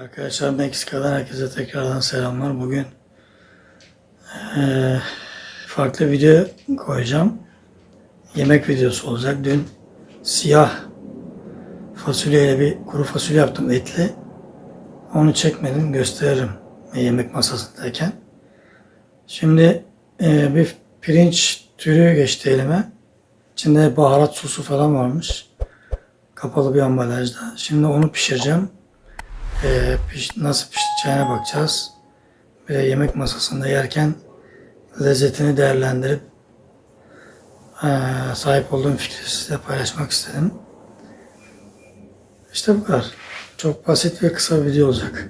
Arkadaşlar Meksika'dan herkese tekrardan selamlar. Bugün eee, farklı video koyacağım. Yemek videosu olacak. Dün siyah fasulyeyle bir kuru fasulye yaptım etli. Onu çekmedim gösteririm yemek masasındayken. Şimdi eee, bir pirinç türü geçti elime. İçinde baharat sosu falan varmış. Kapalı bir ambalajda. Şimdi onu pişireceğim. Ee, piş- nasıl pişeceğine bakacağız. Bir de yemek masasında yerken lezzetini değerlendirip eee, sahip olduğum fikri size paylaşmak istedim. İşte bu kadar. Çok basit ve kısa bir video olacak.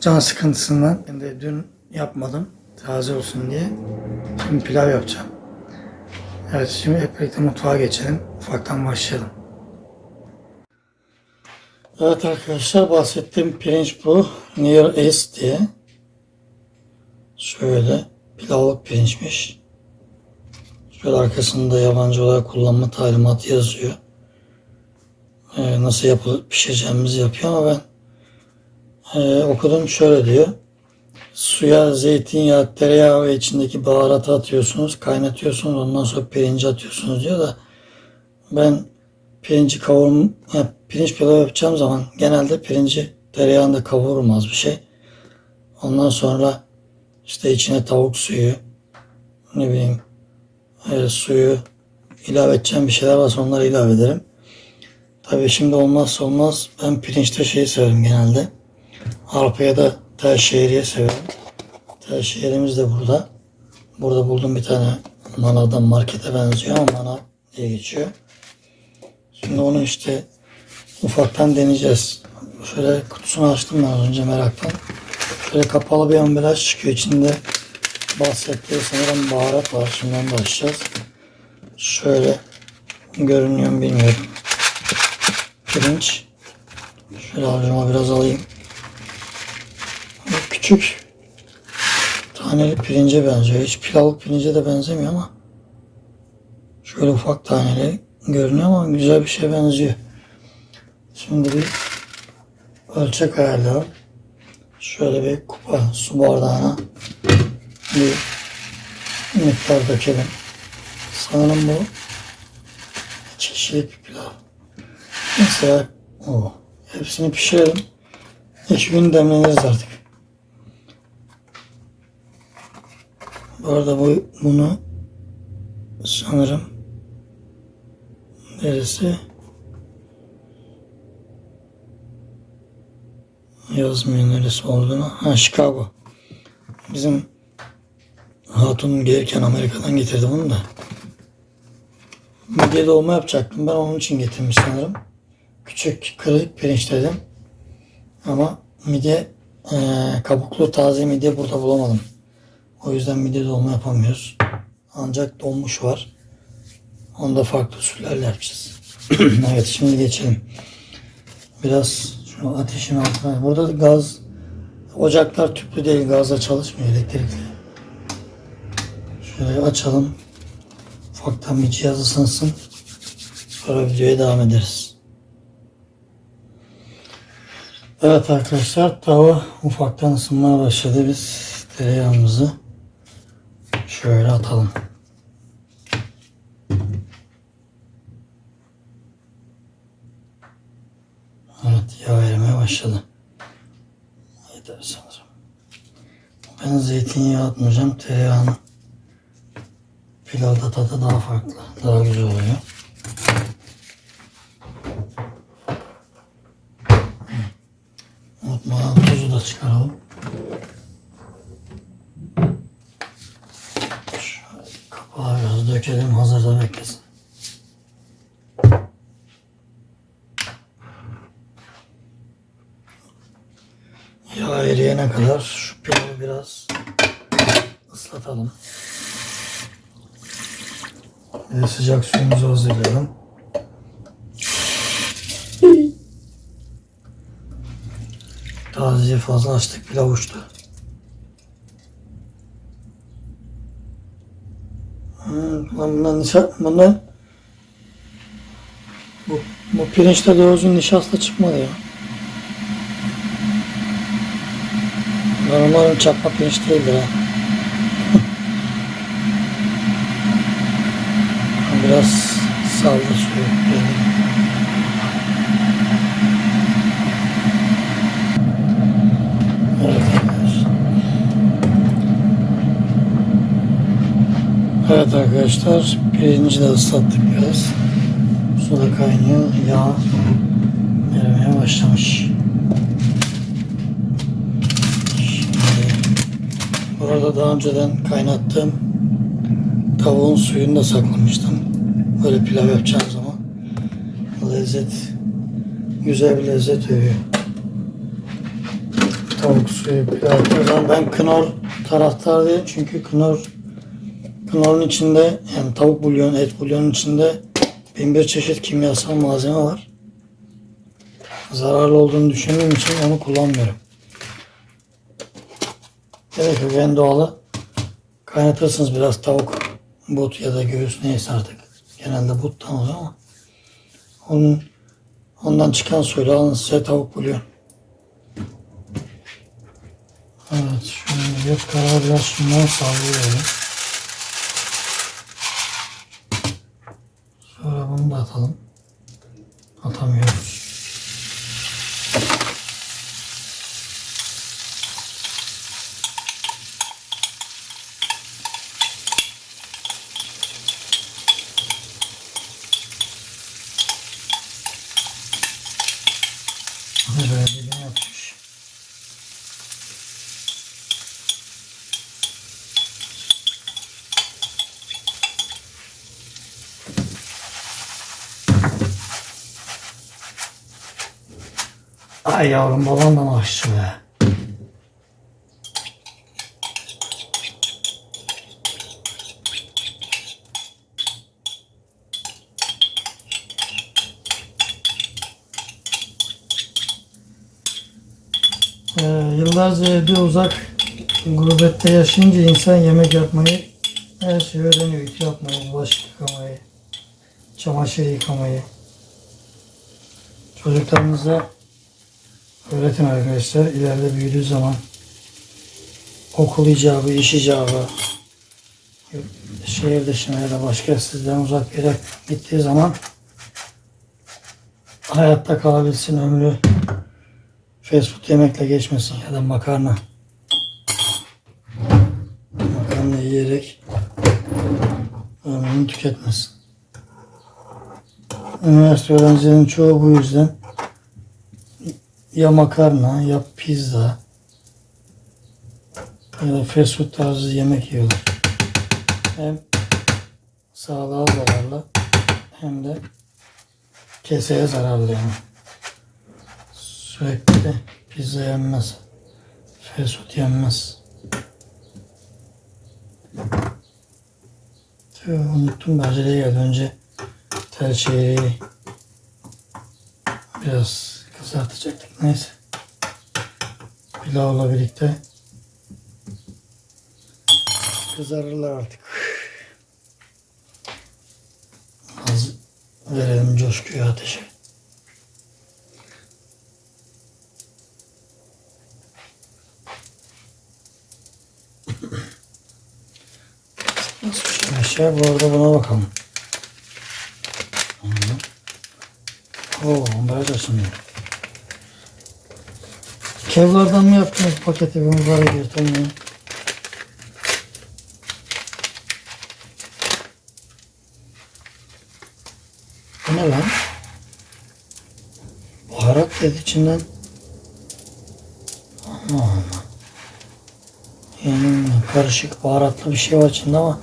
Can sıkıntısından şimdi dün yapmadım. Taze olsun diye. Şimdi pilav yapacağım. Evet şimdi hep birlikte mutfağa geçelim. Ufaktan başlayalım. Evet arkadaşlar bahsettiğim pirinç bu. Near East diye. Şöyle pilavlık pirinçmiş. Şöyle arkasında yabancı olarak kullanma talimatı yazıyor. Ee, nasıl yapılıp pişireceğimizi yapıyor ama ben e, okudum şöyle diyor. Suya zeytinyağı, tereyağı ve içindeki baharatı atıyorsunuz, kaynatıyorsunuz, ondan sonra pirinci atıyorsunuz diyor da ben pirinci kavurum, ha, pirinç pilavı yapacağım zaman genelde pirinci tereyağında kavururum az bir şey. Ondan sonra işte içine tavuk suyu, ne bileyim e, suyu ilave edeceğim bir şeyler varsa onları ilave ederim. Tabii şimdi olmazsa olmaz ben pirinçte şeyi severim genelde. Arpaya da tel şehriye severim. Tel şehrimiz de burada. Burada buldum bir tane manavdan markete benziyor ama manav diye geçiyor. Şimdi onu işte ufaktan deneyeceğiz. Şöyle kutusunu açtım ben az önce meraktan. Şöyle kapalı bir ambalaj çıkıyor. İçinde bahsettiği sanırım baharat var. Şimdiden başlayacağız. Şöyle görünüyor mu bilmiyorum. Pirinç. Şöyle avucuma biraz alayım. Küçük taneli pirince benziyor. Hiç pilavlık pirince de benzemiyor ama şöyle ufak taneli görünüyor ama güzel bir şey benziyor. Şimdi bir ölçek ayarlayalım. Şöyle bir kupa su bardağına bir miktar dökelim. Sanırım bu iki kişilik pilav. Mesela o hepsini pişirelim. İki gün demleniriz artık. Bu arada bu, bunu sanırım neresi? Yazmıyor neresi olduğunu. Ha Chicago. Bizim hatun gelirken Amerika'dan getirdi bunu da. Midye dolma yapacaktım. Ben onun için getirmiş sanırım. Küçük kırık pirinç dedim. Ama midye eee, kabuklu taze midye burada bulamadım. O yüzden midye dolma yapamıyoruz. Ancak donmuş var. Onu da farklı usullerle yapacağız. evet şimdi geçelim. Biraz şu ateşin altına. Burada da gaz ocaklar tüplü değil gazla çalışmıyor elektrikli. Şöyle açalım. Ufaktan bir cihaz ısınsın. Sonra videoya devam ederiz. Evet arkadaşlar tava ufaktan ısınmaya başladı. Biz tereyağımızı şöyle atalım. Evet yağ erimeye başladı. Yeter sanırım. Ben zeytinyağı atmayacağım. Tereyağını pilavda tadı daha farklı. Daha güzel oluyor. Unutmadan tuzu da çıkaralım. Şöyle kapağı biraz dökelim hazırda beklesin. Yağ eriyene kadar şu pilavı biraz ıslatalım. De sıcak suyumuzu hazırlayalım. Taze fazla açtık pilav uçtu. Bundan nişa, bundan bu, bu pirinçte doğru düzgün nişasta çıkmadı ya. Ben umarım çakma pirinç değildir ha. Biraz saldı suyu. Evet. Evet arkadaşlar pirinci de ıslattık biraz. Su da kaynıyor. Yağ erimeye başlamış. Şimdi daha önceden kaynattığım tavuğun suyunu da saklamıştım. Böyle pilav yapacağım zaman lezzet güzel bir lezzet veriyor. Tavuk suyu pilav yaptığım ben knorr taraftar değilim çünkü knorr knorrun içinde yani tavuk bulyon, et bulyonun içinde bin bir çeşit kimyasal malzeme var. Zararlı olduğunu düşündüğüm için onu kullanmıyorum. Gerek yok en doğalı kaynatırsınız biraz tavuk, but ya da göğüs neyse artık. Genelde buttan oluyor ama onun ondan çıkan suyla alın size tavuk bulyon. Evet şimdi bir karar biraz şundan sallıyorum. Sonra bunu da atalım. Atamıyoruz. Böyle bir yapmış. Ay yavrum babam da maaşçı be. Ee, yıllarca evde uzak gurbette yaşayınca insan yemek yapmayı her şeyi öğreniyor. Ütü yapmayı, bulaşık yıkamayı, çamaşır yıkamayı. Çocuklarınıza öğretin arkadaşlar. İleride büyüdüğü zaman okul icabı, iş icabı, şehir dışına ya da başka sizden uzak bir yere gittiği zaman hayatta kalabilsin ömrü fast food yemekle geçmesin ya da makarna. Makarna yiyerek ömrünü tüketmesin. Üniversite öğrencilerinin çoğu bu yüzden ya makarna ya pizza ya da fast food tarzı yemek yiyorlar. Hem sağlığa zararlı hem de keseye zararlı yani. Sürekli pizza yenmez. Fast food yenmez. Tüh, unuttum da aceleye geldi. Önce tel çeyreği biraz kızartacaktık. Neyse. Pilavla birlikte kızarırlar artık. Az verelim coşkuyu ateşe. Nasıl pişmiş? Bu arada buna bakalım. Oo, ambalaj açılmıyor. Kevlardan mı yaptınız paketi? Bu mübarek yırtılmıyor. Bu ne lan? Baharat dedi içinden. Aman aman. Yani karışık baharatlı bir şey var içinde ama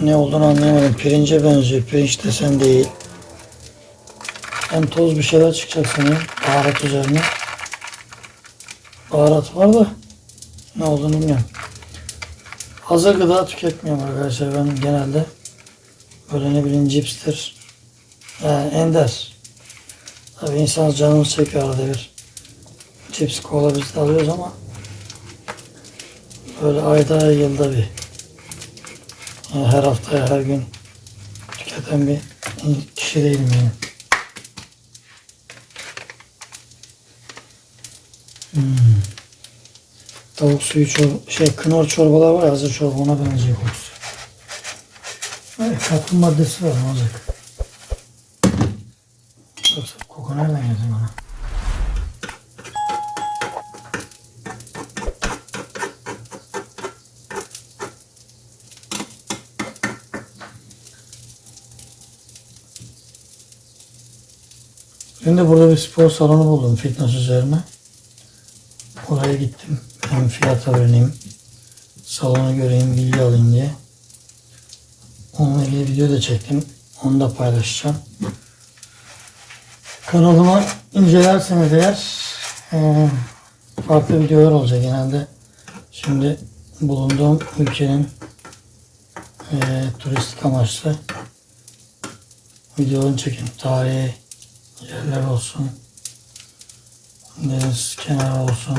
ne olduğunu anlayamadım. Pirince benziyor. Pirinç desen değil. Hem toz bir şeyler çıkacak sanırım baharat üzerine. Baharat var da ne olduğunu bilmiyorum. Hazır gıda tüketmiyorum arkadaşlar. Ben genelde böyle ne bileyim cipstir. Yani ender. Tabii insan canını çekiyor arada bir. Cips, kola biz de alıyoruz ama böyle ayda yılda bir. Yani her hafta her gün tüketen bir kişi değilim yani. Hmm. Tavuk suyu çor şey kınor çorbalar var ya hazır çorba ona benziyor kokusu. Evet, maddesi var ne olacak? Yoksa koku nereden geldin bana? De burada bir spor salonu buldum fitness üzerine. Oraya gittim. Hem fiyat öğreneyim. Salonu göreyim, bilgi alayım diye. Onunla ilgili video da çektim. Onu da paylaşacağım. Kanalıma incelerseniz eğer eee, farklı videolar olacak genelde. Şimdi bulunduğum ülkenin eee, turistik amaçlı videolarını çekin. Tarihi yerler olsun. Deniz kenarı olsun.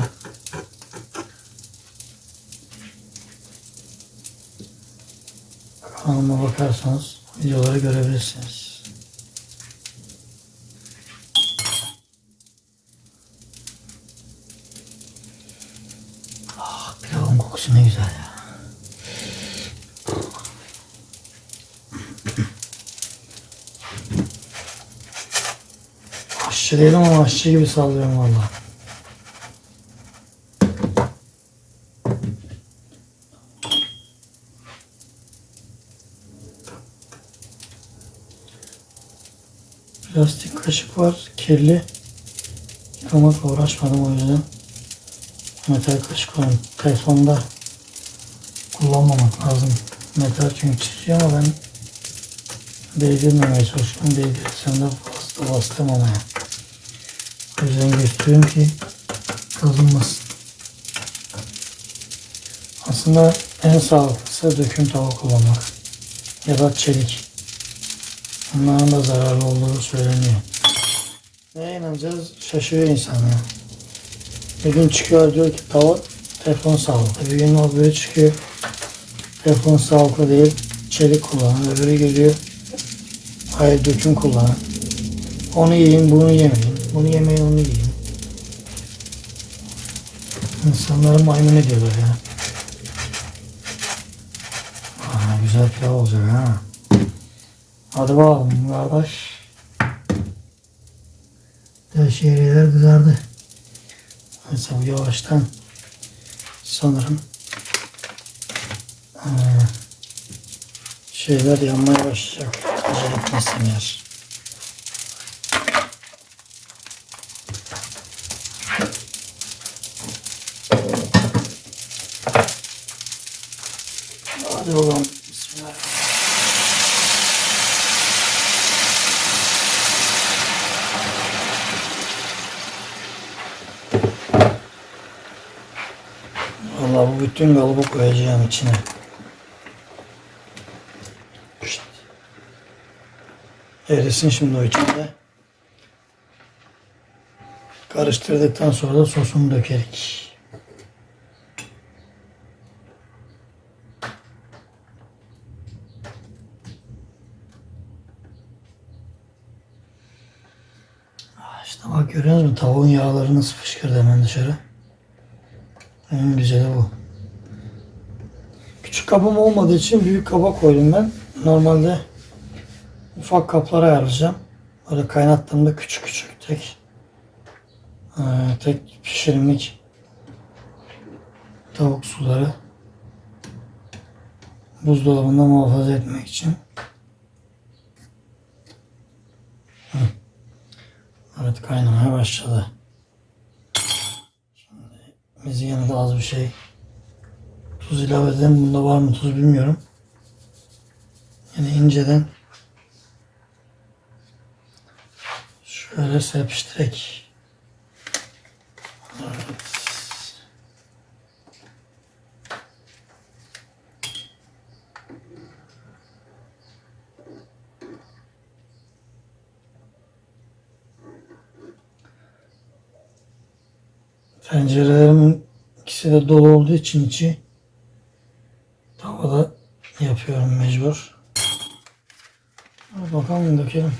Kanalıma bakarsanız videoları görebilirsiniz. Ah, pilavın kokusu ne güzel ya. Aşçı değilim ama aşçı gibi sallıyorum valla. Kaşık var, kirli. Yıkamakla uğraşmadım o yüzden. Metal kaşık var. Telefonda kullanmamak lazım. Metal çünkü çiziyor ama ben değdirmemeye çalışıyorum. Değdirsem de bastı bastım ama. O yüzden gösteriyorum ki kazınmasın. Aslında en sağlıklısı döküm tava kullanmak. Ya da çelik. Bunların da zararlı olduğu söyleniyor. Neye inanacağız şaşırıyor insan ya. Bir gün çıkıyor diyor ki tava telefon sağlıklı. Bir gün o böyle çıkıyor. Telefon sağlıklı değil. Çelik kullanın. Öbürü geliyor. Hayır döküm kullanın. Onu yiyin, bunu yemeyin. Bunu yemeyin, onu yiyin. İnsanları maymun ediyorlar ya. Aa, güzel pilav olacak ha. Hadi bakalım kardeş. Şehriyeler kızardı. Mesela yavaştan sanırım şeyler yanmaya başlayacak. Acele etmezsem. Hadi bakalım. Bismillahirrahmanirrahim. Vallahi bu bütün kalıbı koyacağım içine. Erisin şimdi o içinde. Karıştırdıktan sonra da sosunu dökerik. İşte bak görüyor musun? Tavuğun yağları nasıl fışkırdı hemen dışarı. En güzeli bu. Küçük kabım olmadığı için büyük kaba koydum ben. Normalde ufak kaplara ayarlayacağım. Böyle kaynattığımda küçük küçük tek eee, tek pişirimlik tavuk suları buzdolabında muhafaza etmek için. Evet kaynamaya başladı. Biz yine az bir şey tuz ilave edelim. Bunda var mı tuz bilmiyorum. Yine inceden şöyle serpiştirek. Evet. Tencerelerimin ikisi de dolu olduğu için içi tavada yapıyorum mecbur. Hadi bakalım dökelim.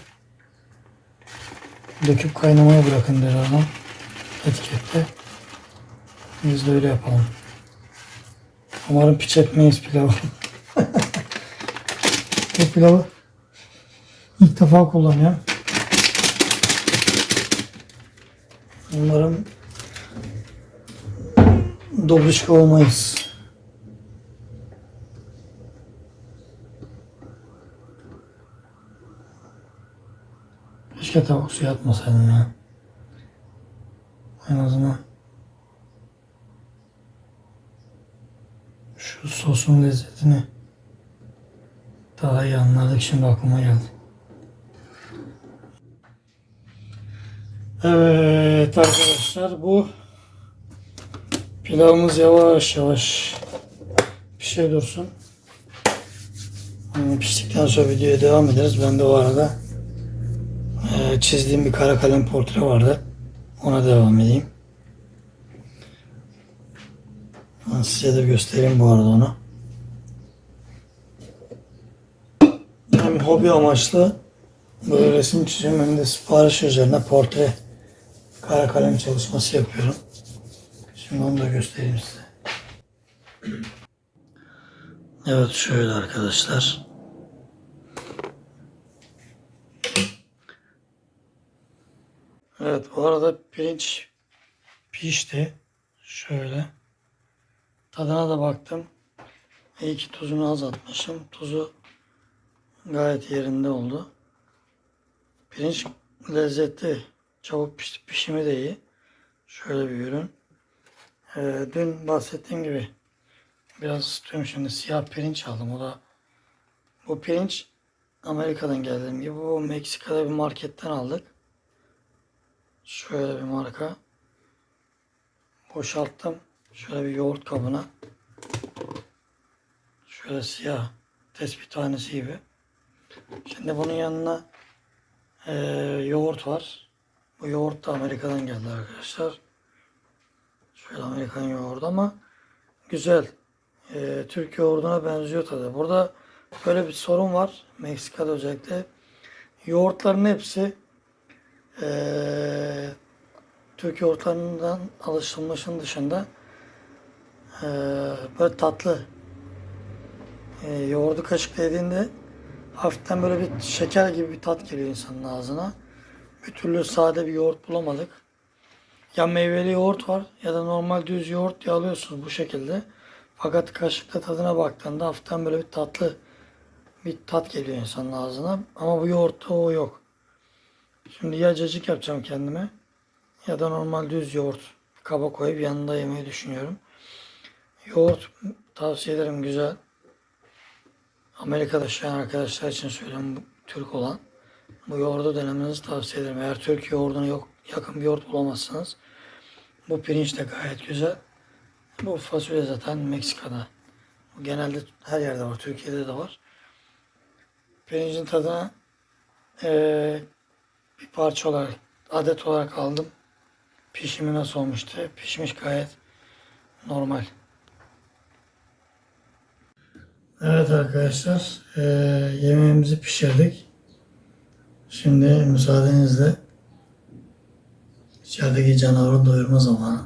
Döküp kaynamaya bırakın der adam etikette. Biz de öyle yapalım. Umarım piç etmeyiz pilavı. Bu pilavı ilk defa kullanıyorum. Umarım dobrişka olmayız. Keşke tavuk suyu atmasaydım ya. En azından şu sosun lezzetini daha iyi anladık şimdi aklıma geldi. Evet arkadaşlar bu pilavımız yavaş yavaş pişe dursun. Hmm, Piştikten sonra videoya devam ederiz. Ben de o arada e, çizdiğim bir kara kalem portre vardı. Ona devam edeyim. Size de göstereyim bu arada onu. Hem hobi amaçlı böyle resim çiziyorum hem de sipariş üzerine portre kara kalem çalışması yapıyorum. Şimdi onu da göstereyim size. Evet şöyle arkadaşlar. Evet bu arada pirinç pişti. Şöyle. Tadına da baktım. İyi ki tuzunu az atmışım. Tuzu gayet yerinde oldu. Pirinç lezzetli. Çabuk pişti. Pişimi de iyi. Şöyle bir ürün. Ee, dün bahsettiğim gibi biraz ısıtıyorum şimdi. Siyah pirinç aldım. O da bu pirinç Amerika'dan geldiğim gibi. Bu Meksika'da bir marketten aldık. Şöyle bir marka. Boşalttım. Şöyle bir yoğurt kabına. Şöyle siyah tespih tanesi gibi. Şimdi bunun yanına eee, yoğurt var. Bu yoğurt da Amerika'dan geldi arkadaşlar. Şöyle Amerikan yoğurdu ama güzel. Eee, Türk yoğurduna benziyor tadı. Burada böyle bir sorun var. Meksika'da özellikle. Yoğurtların hepsi eee Türk yoğurtlarından alışılmışın dışında eee, böyle tatlı. Eee, yoğurdu kaşıkladığında hafiften böyle bir şeker gibi bir tat geliyor insanın ağzına. Bir türlü sade bir yoğurt bulamadık. Ya meyveli yoğurt var ya da normal düz yoğurt diye alıyorsunuz bu şekilde. Fakat kaşıkla tadına baktığında hafiften böyle bir tatlı bir tat geliyor insanın ağzına. Ama bu yoğurtta o yok. Şimdi ya cacık yapacağım kendime ya da normal düz yoğurt kaba koyup yanında yemeyi düşünüyorum. Yoğurt tavsiye ederim güzel. Amerika'da yaşayan arkadaşlar için söylüyorum Türk olan. Bu yoğurdu denemenizi tavsiye ederim. Eğer Türk yoğurduna yok, yakın bir yoğurt bulamazsanız bu pirinç de gayet güzel. Bu fasulye zaten Meksika'da. Bu genelde her yerde var. Türkiye'de de var. Pirincin tadına eee, bir parça olarak, adet olarak aldım. Pişimi nasıl olmuştu? Pişmiş gayet normal. Evet arkadaşlar, eee, yemeğimizi pişirdik. Şimdi müsaadenizle içerideki canavarı doyurma zamanı.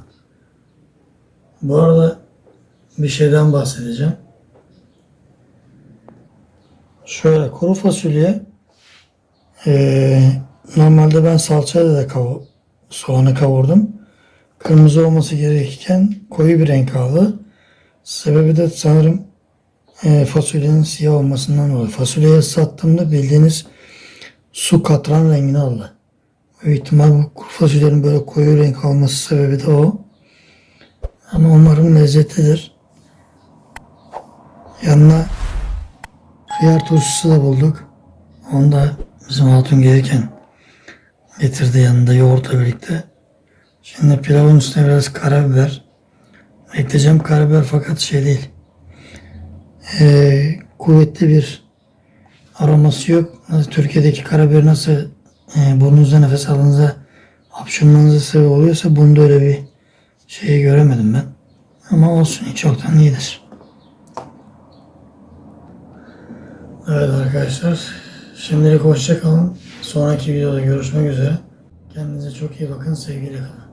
Bu arada bir şeyden bahsedeceğim. Şöyle kuru fasulye eee, normalde ben salçayla da kavu soğanı kavurdum. Kırmızı olması gerekirken koyu bir renk aldı. Sebebi de sanırım eee, fasulyenin siyah olmasından dolayı. Fasulyeye sattığımda bildiğiniz su katran rengini aldı. Büyük ihtimal bu kuru fasulyenin böyle koyu renk alması sebebi de o. Ama umarım lezzetlidir. Yanına hıyar turşusu da bulduk. Onu da bizim hatun gelirken getirdi yanında yoğurtla birlikte. Şimdi pilavın üstüne biraz karabiber. Ekleyeceğim karabiber fakat şey değil. Ee, kuvvetli bir aroması yok. Türkiye'deki karabiber nasıl e, burnunuzda nefes aldığınızda hapşırmanıza sebep oluyorsa bunda öyle bir şeyi göremedim ben. Ama olsun çoktan iyidir. Evet arkadaşlar. Şimdilik hoşça kalın. Sonraki videoda görüşmek üzere. Kendinize çok iyi bakın. Sevgiyle kalın.